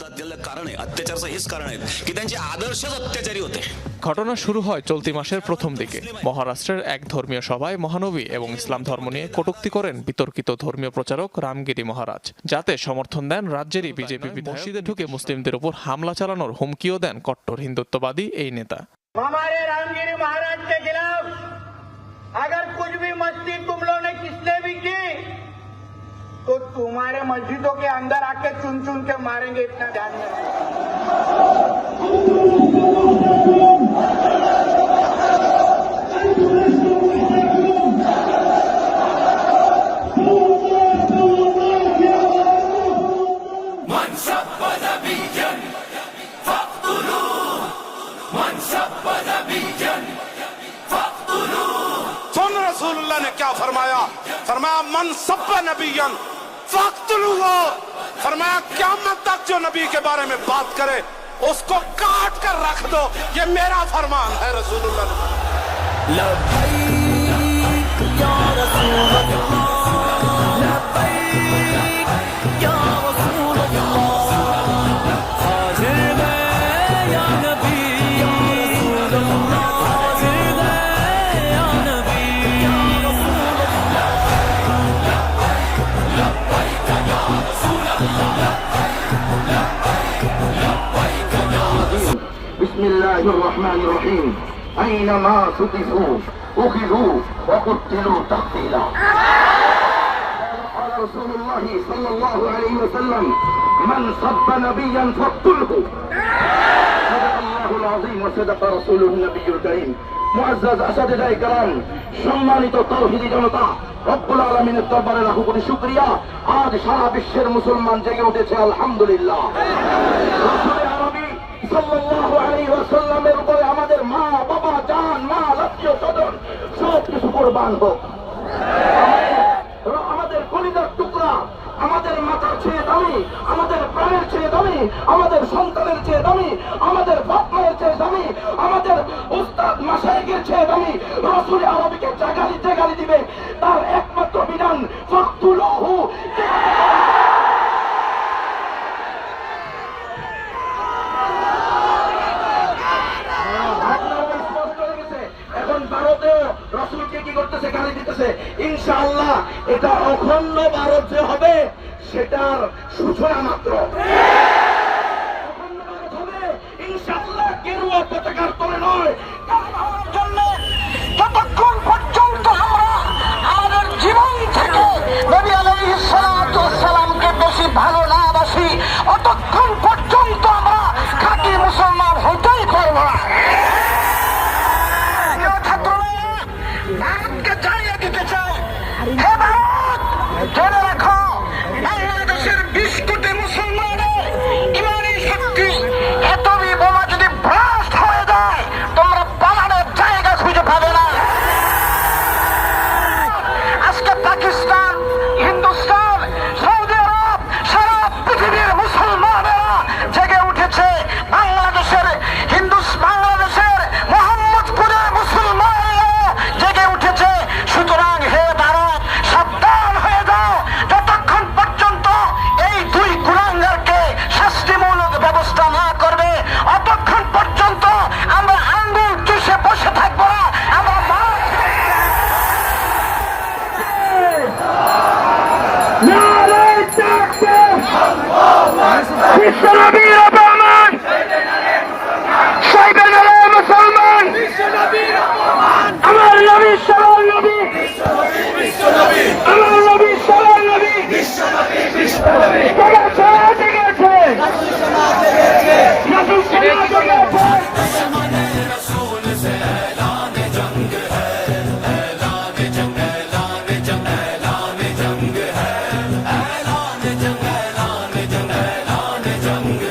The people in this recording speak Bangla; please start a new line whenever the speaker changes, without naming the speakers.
होतात त्याला कारण आहे अत्याचारचं हेच कारण आहे की त्यांचे आदर्शच अत्याचारी होते
ঘটনা শুরু হয় চলতি মাসের প্রথম দিকে মহারাষ্ট্রের এক ধর্মীয় সভায় মহানবী এবং ইসলাম ধর্ম নিয়ে কটূক্তি করেন বিতর্কিত ধর্মীয় প্রচারক রামগিরি মহারাজ যাতে সমর্থন দেন রাজ্যেরই বিজেপি মসজিদে ঢুকে মুসলিমদের উপর হামলা চালানোর হুমকিও দেন কট্টর হিন্দুত্ববাদী এই নেতা
मस्जिदों के अंदर आके चुन चुन के मारेंगे इतना ध्यान में। रखो।
सुन रसूलुल्लाह ने क्या फरमाया? फरमाया मन सब्बा नबीयन فخت فرمایا قیامت تک جو نبی کے بارے میں بات کرے، اس کو کاٹ کر رکھ دو، یہ میرا فرمان ہے رسول اللہ۔
بسم الله الرحمن الرحيم أينما سقفوا أخذوا وقتلوا تقتيلا قال رسول الله صلى الله عليه وسلم من سب نبيا فاقتله صدق الله العظيم وصدق رسوله النبي الكريم মুআজ্জাজ আসাদিজাই کرام সম্মানিত তৌহিদি জনতা রব্বুল আলামিনের দরবারে লাখো কোটি শুকরিয়া আজ সারা বিশ্বের মুসলমান জেগে উঠেছে আলহামদুলিল্লাহ রাসূলে আরবী সাল্লাল্লাহু উপরে আমাদের মা, বাবা, জান, মা, আত্মীয়, স্বজন, সব কিছু কোরবান হোক। আমাদের- কলিজার টুকরা, আমাদের মাথার চেয়ে দামি, আমাদের প্রাণের চেয়ে দামি, আমাদের সন্তানের চেয়ে দামি, আমাদের বাপ মায়ের চেয়ে দামি, আমাদের উস্তাদ মাসায়কের চেয়ে দামি, রসুল আরবিকে করতেছে ইনশাআল্লাহ, এটা অখণ্ড ভারত যে হবে, সেটার সূচনা মাত্র।
যতক্ষণ পর্যন্ত আমরা আমাদের জীবন থেকে বেশি ভালো না বাসি, অতক্ষণ বিশ্বনবীর